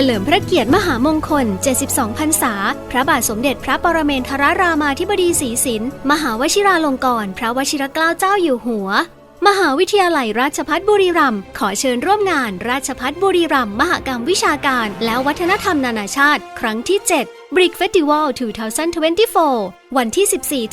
ฉลิมพระเกียรติมหามงคล 72 พรรษา พระบาทสมเด็จพระปรเมนทรรามาธิบดีศรีสิน มหาวชิราลงกรณ์พระวชิรเกล้าเจ้าอยู่หัว มหาวิทยาลัยราชภัฏบุรีรัมย์ขอเชิญร่วมงาน ราชภัฏบุรีรัมย์มหกรรมวิชาการ และวัฒนธรรมนานาชาติ ครั้งที่ 7 Brick Festival 2024 วันที่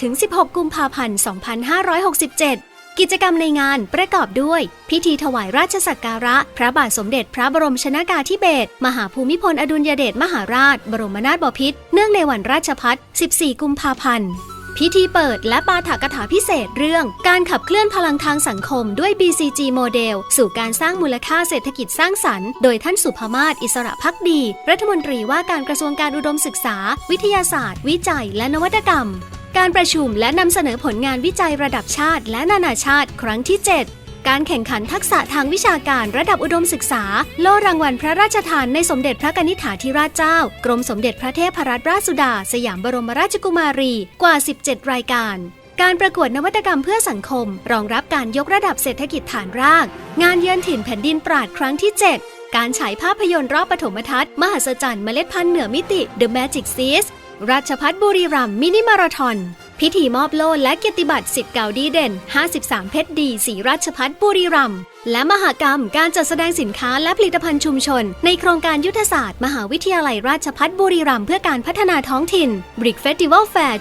14-16 กุมภาพันธ์ 2567 กิจกรรมในงานประกอบด้วย พิธีถวายราชสักการะ พระบาทสมเด็จพระบรมชนากาธิเบศรมหาภูมิพลอดุลยเดชมหาราช บรมนาถบพิตรเนื่องในวันราชพัฒ14 กุมภาพันธ์พิธีเปิดและปาฐกถาพิเศษเรื่อง การขับเคลื่อนพลังทางสังคมด้วย BCG โมเดล สู่การสร้างมูลค่าเศรษฐกิจสร้างสรรค์ โดยท่านสุภมาศอิสระพักดี รัฐมนตรีว่าการกระทรวงการอุดมศึกษา วิทยาศาสตร์ วิจัย และนวัตกรรม การประชุมและนำเสนอผลงานวิจัยระดับชาติและนานาชาติครั้งที่ 7 การแข่งขันทักษะทางวิชาการระดับอุดมศึกษา โล่รางวัลพระราชทานในสมเด็จพระกนิษฐาธิราชเจ้า กรมสมเด็จพระเทพรัตนราชสุดา สยามบรมราชกุมารีกว่า 17 รายการการประกวดนวัตกรรมเพื่อสังคม รองรับการยกระดับเศรษฐกิจฐานราก งานเยือนถิ่นแผ่นดินปราดครั้งที่ 7 การฉายภาพยนตร์รอบปฐมทัศน์มหัศจรรย์เมล็ดพันธุ์เหนือมิติ The Magic Seeds ราชพัฒบุรีรัมย์มินิมาราทอนพิธีมอบโล่และเกียรติบัตรสิทธิ์เก่าดีเด่น 53 เพชรดีสีราชพัฒบุรีรัมย์ และมหากรรมการจัดแสดงสินค้าและผลิตภัณฑ์ชุมชน ในโครงการยุทธศาสตร์ มหาวิทยาลัยราชพัฒบุรีรัมย์เพื่อการพัฒนาท้องถิ่น Brick Festival Fair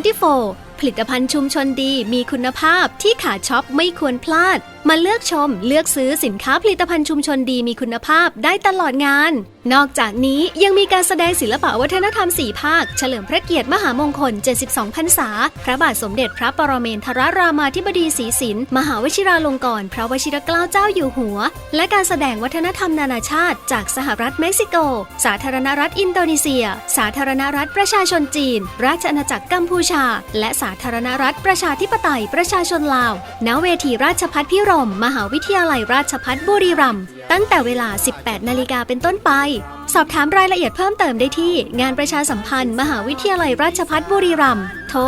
2024 ผลิตภัณฑ์ชุมชนดีมีคุณภาพที่ขาช็อปไม่ควรพลาด มาเลือกชม เลือกซื้อสินค้าผลิตภัณฑ์ชุมชนดีมีคุณภาพได้ตลอดงาน นอกจากนี้ยังมีการแสดงศิลปะวัฒนธรรม 4 ภาค เฉลิมพระเกียรติมหามงคล 72 พรรษา พระบาทสมเด็จพระปรเมนทรรามาธิบดีศรีสิน มหาวชิราลงกรณ์พระวชิรเกล้าเจ้าอยู่หัว และการแสดงวัฒนธรรมนานาชาติ จากสหรัฐเม็กซิโก สาธารณรัฐอินโดนีเซีย สาธารณรัฐประชาชนจีน ราชอาณาจักรกัมพูชา และสาธารณรัฐประชาธิปไตยประชาชนลาว ณ เวทีราชพัฒพิรม มหาวิทยาลัยราชพัฒบุรีรัมย์ ตั้งแต่เวลา 18 นาฬิกาเป็นต้นไป สอบถามรายละเอียดเพิ่มเติมได้ที่ งานประชาสัมพันธ์ มหาวิทยาลัยราชพัฒบุรีรัมย์ โทร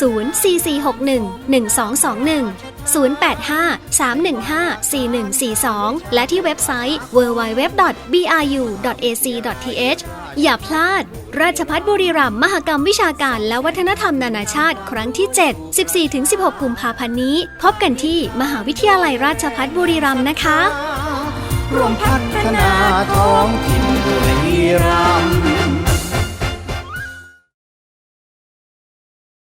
04461 1221 085-315-4142 และที่เว็บไซต์ www.bru.ac.th อย่าพลาด ราชพัฒบุรีรัมย์มหกรรมวิชาการและวัฒนธรรมนานาชาติครั้งที่ 7 14-16กุมภาพันธ์นี้ พบกันที่มหาวิทยาลัยราชพัฒบุรีรัมย์นะคะ รวมพัฒนาท้องถิ่น